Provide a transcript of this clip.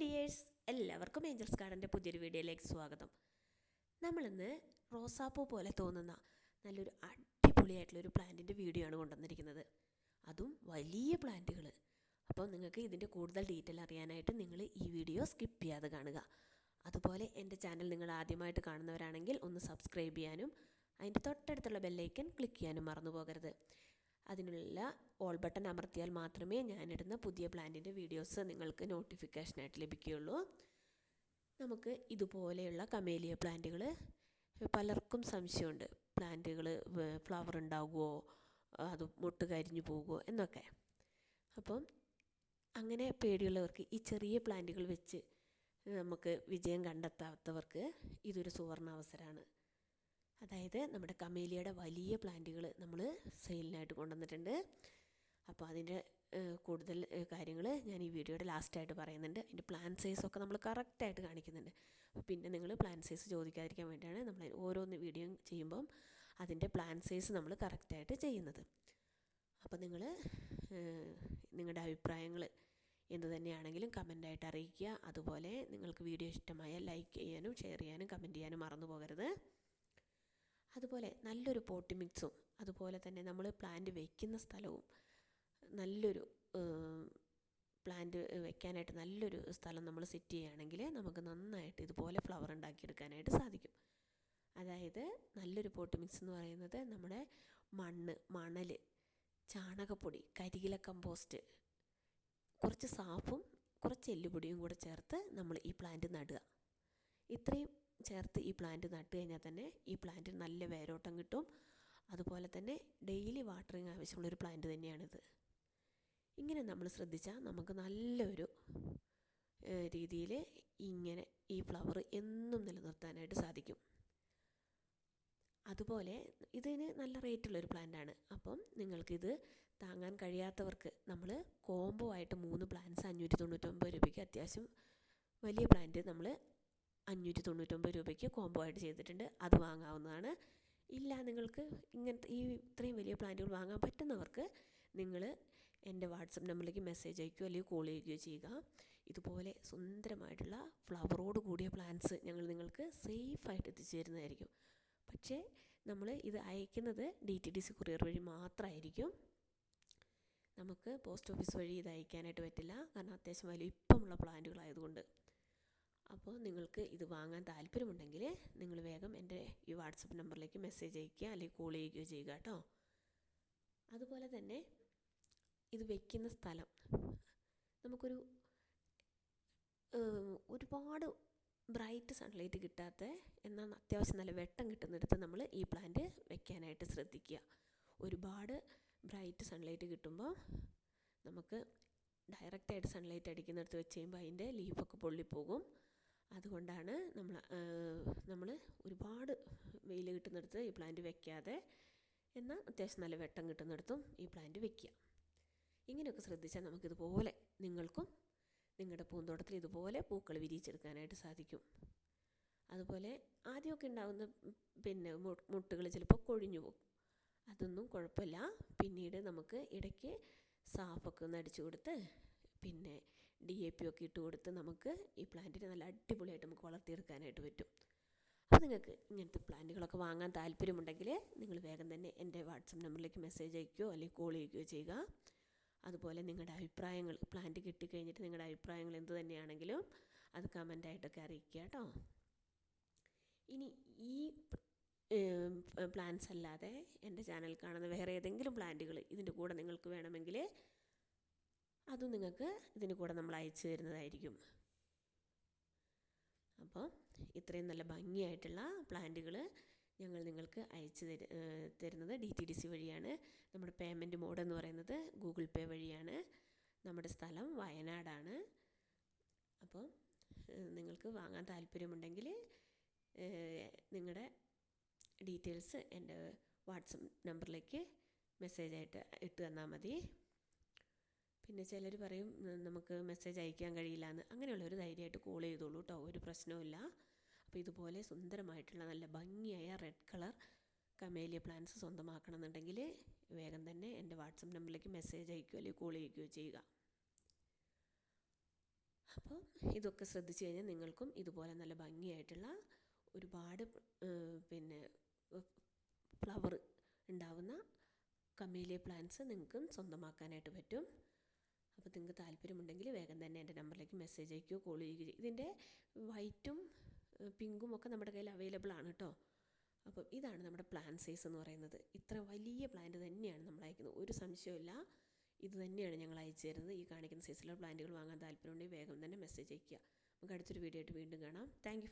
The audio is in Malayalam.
ഡിയേഴ്സ് എല്ലാവർക്കും ഏഞ്ചൽസ് ഗാർഡന്റെ പുതിയൊരു വീഡിയോയിലേക്ക് സ്വാഗതം. നമ്മളിന്ന് റോസാപ്പൂ പോലെ തോന്നുന്ന നല്ലൊരു അടിപൊളിയായിട്ടുള്ളൊരു പ്ലാന്റിന്റെ വീഡിയോ ആണ് കൊണ്ടുവന്നിരിക്കുന്നത്. അതും വലിയ പ്ലാന്റുകൾ. അപ്പോൾ നിങ്ങൾക്ക് ഇതിന്റെ കൂടുതൽ ഡീറ്റെയിൽ അറിയാനായിട്ട് നിങ്ങൾ ഈ വീഡിയോ സ്കിപ്പ് ചെയ്യാതെ കാണുക. അതുപോലെ എന്റെ ചാനൽ നിങ്ങൾ ആദ്യമായിട്ട് കാണുന്നവരാണെങ്കിൽ ഒന്ന് സബ്സ്ക്രൈബ് ചെയ്യാനും അതിന്റെ തൊട്ടടുത്തുള്ള ബെല്ലൈക്കൻ ക്ലിക്ക് ചെയ്യാനും മറന്നു പോകരുത്. അതിനുള്ള ഓൾ ബട്ടൺ അമർത്തിയാൽ മാത്രമേ ഞാനിടുന്ന പുതിയ പ്ലാന്റിന്റെ വീഡിയോസ് നിങ്ങൾക്ക് നോട്ടിഫിക്കേഷനായിട്ട് ലഭിക്കുകയുള്ളൂ. നമുക്ക് ഇതുപോലെയുള്ള കമേലിയ പ്ലാന്റുകൾ പലർക്കും സംശയമുണ്ട്. പ്ലാന്റുകൾ ഫ്ലവർ ഉണ്ടാകുമോ അത് മുട്ട് കരിഞ്ഞു പോകുമോ എന്നൊക്കെ. അപ്പം അങ്ങനെ പേടിയുള്ളവർക്ക് ഈ ചെറിയ പ്ലാന്റുകൾ വെച്ച് നമുക്ക് വിജയം കണ്ടെത്താത്തവർക്ക് ഇതൊരു സുവർണാവസരമാണ് അതായത് നമ്മുടെ കമേലിയയുടെ വലിയ പ്ലാന്റുകൾ നമ്മൾ സെയിലിനായിട്ട് കൊണ്ടുവന്നിട്ടുണ്ട്. അപ്പോൾ അതിന്റെ കൂടുതൽ കാര്യങ്ങൾ ഞാൻ ഈ വീഡിയോയുടെ ലാസ്റ്റായിട്ട് പറയുന്നുണ്ട്. അതിന്റെ പ്ലാൻ സൈസൊക്കെ നമ്മൾ കറക്റ്റായിട്ട് കാണിക്കുന്നുണ്ട്. പിന്നെ നിങ്ങൾ പ്ലാൻ സൈസ് ചോദിക്കാതിരിക്കാൻ വേണ്ടിയാണ് നമ്മൾ ഓരോന്ന് വീഡിയോ ചെയ്യുമ്പം അതിന്റെ പ്ലാൻ സൈസ് നമ്മൾ കറക്റ്റായിട്ട് ചെയ്യുന്നത്. അപ്പോൾ നിങ്ങൾ നിങ്ങളുടെ അഭിപ്രായങ്ങൾ എന്ത് തന്നെയാണെങ്കിലും കമന്റായിട്ട് അറിയിക്കുക. അതുപോലെ നിങ്ങൾക്ക് വീഡിയോ ഇഷ്ടമായ ലൈക്ക് ചെയ്യാനും ഷെയർ ചെയ്യാനും കമന്റ് ചെയ്യാനും മറന്നു പോകരുത്. അതുപോലെ നല്ലൊരു പോട്ടി മിക്സും അതുപോലെ തന്നെ നമ്മൾ പ്ലാന്റ് വയ്ക്കുന്ന സ്ഥലവും നല്ലൊരു പ്ലാന്റ് വെക്കാനായിട്ട് നല്ലൊരു സ്ഥലം നമ്മൾ സെറ്റ് ചെയ്യുകയാണെങ്കിൽ നമുക്ക് നന്നായിട്ട് ഇതുപോലെ ഫ്ലവർ ഉണ്ടാക്കിയെടുക്കാനായിട്ട് സാധിക്കും. അതായത് നല്ലൊരു പോട്ട് മിക്സ് എന്ന് പറയുന്നത് നമ്മുടെ മണ്ണ് മണൽ ചാണകപ്പൊടി കരികില കമ്പോസ്റ്റ് കുറച്ച് സാഫും കുറച്ച് എല്ലുപൊടിയും കൂടെ ചേർത്ത് നമ്മൾ ഈ പ്ലാന്റ് നടുക. ഇത്രയും ചേർത്ത് ഈ പ്ലാന്റ് നട്ട് കഴിഞ്ഞാൽ തന്നെ ഈ പ്ലാന്റിന് നല്ല വേരോട്ടം കിട്ടും. അതുപോലെ തന്നെ ഡെയിലി വാട്ടറിങ് ആവശ്യമുള്ളൊരു പ്ലാന്റ് തന്നെയാണിത്. ഇങ്ങനെ നമ്മൾ ശ്രദ്ധിച്ചാൽ നമുക്ക് നല്ലൊരു രീതിയിൽ ഇങ്ങനെ ഈ ഫ്ലവർ എന്നും നിലനിർത്താനായിട്ട് സാധിക്കും. അതുപോലെ ഇതിന് നല്ല റേറ്റുള്ളൊരു പ്ലാന്റാണ് അപ്പം നിങ്ങൾക്കിത് താങ്ങാൻ കഴിയാത്തവർക്ക് നമ്മൾ കോംബോ ആയിട്ട് മൂന്ന് പ്ലാന്റ്സ് അഞ്ഞൂറ്റി തൊണ്ണൂറ്റൊമ്പത് രൂപയ്ക്ക് അത്യാവശ്യം വലിയ പ്ലാന്റ് നമ്മൾ അഞ്ഞൂറ്റി തൊണ്ണൂറ്റൊമ്പത് രൂപയ്ക്ക് കോംബോ ആയിട്ട് ചെയ്തിട്ടുണ്ട്. അത് വാങ്ങാവുന്നതാണ്. ഇല്ല നിങ്ങൾക്ക് ഇങ്ങനത്തെ ഈ ഇത്രയും വലിയ പ്ലാന്റുകൾ വാങ്ങാൻ പറ്റുന്നവർക്ക് നിങ്ങൾ എന്റെ വാട്സപ്പ് നമ്പറിലേക്ക് മെസ്സേജ് അയക്കുകയോ അല്ലെങ്കിൽ കോൾ ചെയ്യുകയോ ചെയ്യുക. ഇതുപോലെ സുന്ദരമായിട്ടുള്ള ഫ്ലവറോട് കൂടിയ പ്ലാന്റ്സ് ഞങ്ങൾ നിങ്ങൾക്ക് സേഫായിട്ട് എത്തിച്ചു തരുന്നതായിരിക്കും പക്ഷേ നമ്മൾ ഇത് അയക്കുന്നത് D T D C courier വഴി മാത്രമായിരിക്കും. നമുക്ക് പോസ്റ്റ് ഓഫീസ് വഴി ഇത് അയക്കാനായിട്ട് പറ്റില്ല. കാരണം അത്യാവശ്യം വലിയ ഇപ്പമുള്ള പ്ലാന്റുകളായതുകൊണ്ട് അപ്പോൾ നിങ്ങൾക്ക് ഇത് വാങ്ങാൻ താല്പര്യമുണ്ടെങ്കിൽ നിങ്ങൾ വേഗം എന്റെ ഈ വാട്സപ്പ് നമ്പറിലേക്ക് മെസ്സേജ് അയക്കുക അല്ലെങ്കിൽ കോൾ ചെയ്യുകയോ ചെയ്യുക കേട്ടോ. അതുപോലെ തന്നെ ഇത് വെക്കുന്ന സ്ഥലം. നമുക്കൊരു ഒരുപാട് ബ്രൈറ്റ് സൺലൈറ്റ് കിട്ടാത്ത എന്നാൽ അത്യാവശ്യം നല്ല വെട്ടം കിട്ടുന്നിടത്ത് നമ്മൾ ഈ പ്ലാന്റ് വെക്കാനായിട്ട് ശ്രദ്ധിക്കുക. ഒരുപാട് ബ്രൈറ്റ് സൺലൈറ്റ് കിട്ടുമ്പോൾ നമുക്ക് ഡയറക്റ്റായിട്ട് സൺലൈറ്റ് അടിക്കുന്നിടത്ത് വെച്ച് കഴിയുമ്പോൾ അതിന്റെ ലീഫൊക്കെ പൊള്ളിപ്പോകും. അതുകൊണ്ടാണ് നമ്മൾ നമ്മൾ ഒരുപാട് വെയിൽ കിട്ടുന്നിടത്ത് ഈ പ്ലാന്റ് വെക്കാതെ എന്നാൽ അത്യാവശ്യം നല്ല വെട്ടം കിട്ടുന്നിടത്തും ഈ പ്ലാന്റ് വെക്കുക. ഇങ്ങനെയൊക്കെ ശ്രദ്ധിച്ചാൽ നമുക്കിതുപോലെ നിങ്ങൾക്കും നിങ്ങളുടെ പൂന്തോട്ടത്തിൽ ഇതുപോലെ പൂക്കൾ വിരിയിച്ചെടുക്കാനായിട്ട് സാധിക്കും. അതുപോലെ ആദ്യമൊക്കെ ഉണ്ടാകുന്ന പിന്നെ മുട്ടുകൾ ചിലപ്പോൾ കൊഴിഞ്ഞു പോകും. അതൊന്നും കുഴപ്പമില്ല. പിന്നീട് നമുക്ക് ഇടയ്ക്ക് സാഫൊക്കെ ഒന്ന് അടിച്ചു കൊടുത്ത് പിന്നെ ഡി എ പി ഒക്കെ ഇട്ട് കൊടുത്ത് നമുക്ക് ഈ പ്ലാന്റിനെ നല്ല അടിപൊളിയായിട്ട് നമുക്ക് വളർത്തിയെടുക്കാനായിട്ട് പറ്റും. അപ്പോൾ നിങ്ങൾക്ക് ഇങ്ങനത്തെ പ്ലാന്റുകളൊക്കെ വാങ്ങാൻ താല്പര്യമുണ്ടെങ്കിൽ നിങ്ങൾ വേഗം തന്നെ എന്റെ വാട്സപ്പ് നമ്പറിലേക്ക് മെസ്സേജ് അയക്കുകയോ അല്ലെങ്കിൽ കോൾ ചെയ്യുകയോ ചെയ്യുക. അതുപോലെ നിങ്ങളുടെ അഭിപ്രായങ്ങൾ പ്ലാന്റ് കിട്ടിക്കഴിഞ്ഞിട്ട് നിങ്ങളുടെ അഭിപ്രായങ്ങൾ എന്ത് തന്നെയാണെങ്കിലും അത് കമന്റായിട്ടൊക്കെ അറിയിക്കുക കേട്ടോ. ഇനി ഈ പ്ലാന്റ്സ് അല്ലാതെ എന്റെ ചാനൽ കാണുന്ന വേറെ ഏതെങ്കിലും പ്ലാന്റുകൾ ഇതിന്റെ കൂടെ നിങ്ങൾക്ക് വേണമെങ്കിൽ അതും നിങ്ങൾക്ക് ഇതിന് കൂടെ നമ്മൾ അയച്ചു തരുന്നതായിരിക്കും. അപ്പോൾ ഇത്രയും നല്ല ഭംഗിയായിട്ടുള്ള പ്ലാന്റുകൾ ഞങ്ങൾ നിങ്ങൾക്ക് അയച്ചു തര തരുന്നത് ഡി ടി ഡി സി വഴിയാണ്. നമ്മുടെ പേയ്മെന്റ് മോഡ് എന്ന് പറയുന്നത് ഗൂഗിൾ പേ വഴിയാണ്. നമ്മുടെ സ്ഥലം വയനാടാണ്. അപ്പോൾ നിങ്ങൾക്ക് വാങ്ങാൻ താല്പര്യമുണ്ടെങ്കിൽ നിങ്ങളുടെ ഡീറ്റെയിൽസ് എന്റെ വാട്സപ്പ് നമ്പറിലേക്ക് മെസ്സേജായിട്ട് ഇട്ട് തന്നാൽ മതി. പിന്നെ ചിലർ പറയും നമുക്ക് മെസ്സേജ് അയക്കാൻ കഴിയില്ല എന്ന് അങ്ങനെയുള്ള ഒരു ധൈര്യമായിട്ട് കോൾ ചെയ്തോളൂ കേട്ടോ ഒരു പ്രശ്നവുമില്ല അപ്പോൾ ഇതുപോലെ സുന്ദരമായിട്ടുള്ള നല്ല ഭംഗിയായ റെഡ് കളർ കമേലിയ പ്ലാന്റ്സ് സ്വന്തമാക്കണം എന്നുണ്ടെങ്കിൽ വേഗം തന്നെ എന്റെ വാട്സപ്പ് നമ്പറിലേക്ക് മെസ്സേജ് അയക്കുക അല്ലെങ്കിൽ കോൾ ചെയ്യുകയോ ചെയ്യുക. അപ്പോൾ ഇതൊക്കെ ശ്രദ്ധിച്ചു കഴിഞ്ഞാൽ നിങ്ങൾക്കും ഇതുപോലെ നല്ല ഭംഗിയായിട്ടുള്ള ഒരുപാട് പിന്നെ ഫ്ലവർ ഉണ്ടാവുന്ന കമീലിയ പ്ലാന്റ്സ് നിങ്ങൾക്കും സ്വന്തമാക്കാനായിട്ട് പറ്റും. അപ്പോൾ നിങ്ങൾക്ക് താല്പര്യമുണ്ടെങ്കിൽ വേഗം തന്നെ എന്റെ നമ്പറിലേക്ക് മെസ്സേജ് അയക്കുകയോ കോൾ ചെയ്യുകയോ ചെയ്യും. ഇതിന്റെ വൈറ്റും പിങ്കും ഒക്കെ നമ്മുടെ കയ്യിൽ അവൈലബിൾ ആണ് കേട്ടോ. അപ്പം ഇതാണ് നമ്മുടെ പ്ലാൻ സൈസ് എന്ന് പറയുന്നത്. ഇത്ര വലിയ പ്ലാന്റ് തന്നെയാണ് നമ്മൾ അയക്കുന്നത്. ഒരു സംശയമില്ല ഇത് തന്നെയാണ് ഞങ്ങൾ അയച്ചു തരുന്നത്. ഈ കാണിക്കുന്ന സൈസിലുള്ള പ്ലാന്റുകൾ വാങ്ങാൻ താല്പര്യമുണ്ടെങ്കിൽ വേഗം തന്നെ മെസ്സേജ് അയക്കുക നമുക്ക് അടുത്തൊരു വീഡിയോ ആയിട്ട് വീണ്ടും കാണാം. താങ്ക്